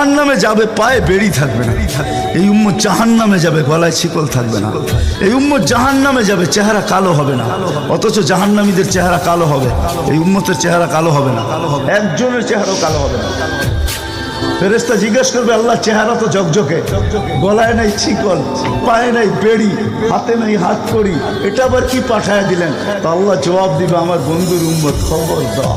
জাহান নামে যাবে, পায়ে বেড়ি থাকবে না। এই উম্মত জাহান নামে যাবে, গলায় শিকল থাকবে না। এই উম্মত জাহান নামে যাবে, চেহারা কালো হবে না। অথচ জাহান্নামীদের চেহারা কালো হবে। এই উম্মতের চেহারা কালো হবে না। একজনের চেহারাও কালো হবে না। ফেরেস্তা জিজ্ঞেস করবে আল্লাহ চেহারা তো ঝকঝকে। গলায় নাই চিকল পায়ে নাই বেড়ি, হাতে নাই হাত করি এটা আবার কি পাঠায় দিলেন? তো আল্লাহ জবাব দিবে, আমার বন্ধুর উম্মত খবর দাও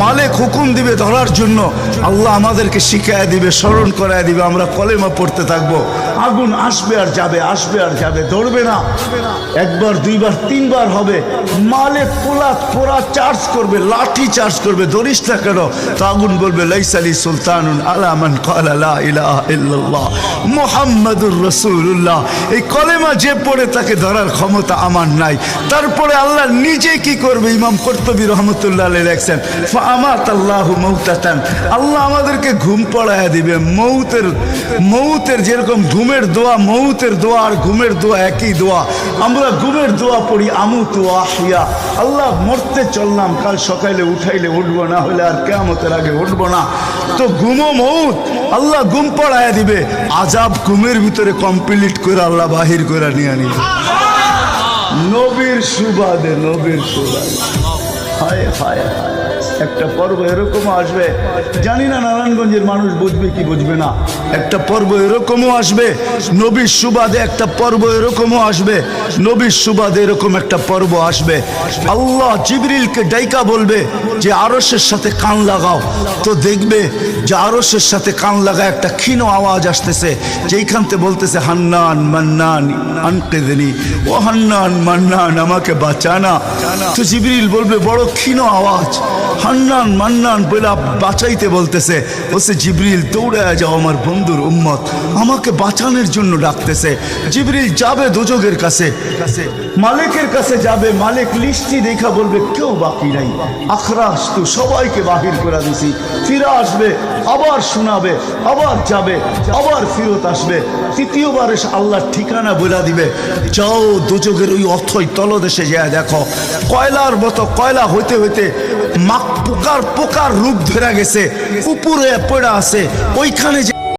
মালিক হুকুম দিবে ধরার জন্য। আল্লাহ আমাদেরকে শিখায় দিবে, স্মরণ করায় দিবে, আমরা কলেমা পড়তে থাকব। আগুন আসবে আর যাবে, আসবে আর যাবে, ধরবে না। একবার, দুইবার, তিনবার হবে। মালে পোলা পোড়া চার্জ করবে, লাঠি চার্জ করবে, ধরিস না কেন? তো আগুন বলবে লাইসালি সুলতানুন আলামান কালা ইলাহা মুহাম্মাদুর রাসূলুল্লাহ। এই কলেমা যে পড়ে তাকে ধরার ক্ষমতা আমার নাই। তারপরে আল্লাহ নিজে কি করবে? ইমাম কর্তবী রহমতুল্লাহ লেখছেন ফামাত আল্লাহ মৌতাতান আল্লাহ আমাদেরকে ঘুম পড়ায় দিবে। মৌতের মৌতের যেরকম ঘুমের দোয়া মৌতের দোয়া আর ঘুমের দোয়া একই দোয়া। আমরা ঘুমের দোয়া পড়ি আমু তো আহিয়া আল্লাহ মরতে চললাম কাল সকালে উঠাইলে উঠবো না হলে আর কেমতের আগে উঠবো না। তো ঘুমো মৌত। আল্লাহ ঘুম পড়ায় দিবে। আজাব ঘুমের ভিতরে কমপ্লিট করে আল্লাহ বাহির করে নিয়ে নিবে। নবীর সুবাদে নবীর সুবাদে। হায় হায়, একটা পর্ব এরকমও আসবে। জানি না নারায়ণগঞ্জের মানুষ বুঝবে কি বুঝবে না। একটা পর্ব এরকমও আসবে, নবীর সুবাদে একটা পর্ব এরকমও আসবে, নবীর সুবাদে এরকম একটা পর্ব আসবে। আল্লাহ জিবরিলকে ডাইকা বলবে যে আরসের সাথে কান লাগাও। তো দেখবে যে আরসের সাথে কান লাগা একটা ক্ষীণ আওয়াজ আসতেছে যেইখানতে বলতেছে, হান্নান, মান্নান আনতে দেনি ও হান্নান, মান্নান, আমাকে বাঁচানা। তো জিবরিল বলবে, বড় ক্ষীণ আওয়াজ। হান্নান মান্নান বলে বাঁচাইতে বলতেছে, বলছে, জিবরিল, দৌড়ায় যাও আমার বন্ধুর উম্মত। আমাকে বাঁচানোর জন্য ডাকতেছে। জিবরিল যাবে দুযোগের কাছে মালিকের কাছে যাবে। মালিক লিস্টি দেখা বলবে, কেউ বাকি নাই। আখরাস তো সবাইকে বাহির করে দিছি। ফিরে আসবে, আবার শোনাবে, আবার যাবে, আবার ফিরত আসবে। তৃতীয়বার এসে আল্লাহর ঠিকানা বলে দিবে। যাও দুযোগের ওই অথই তলদেশে যায়, দেখো। কয়লার মতো কয়লা হইতে হইতে মাক পোকার পোকার রূপ ধরা গেছে উপরে পড়া আছে। ওইখানে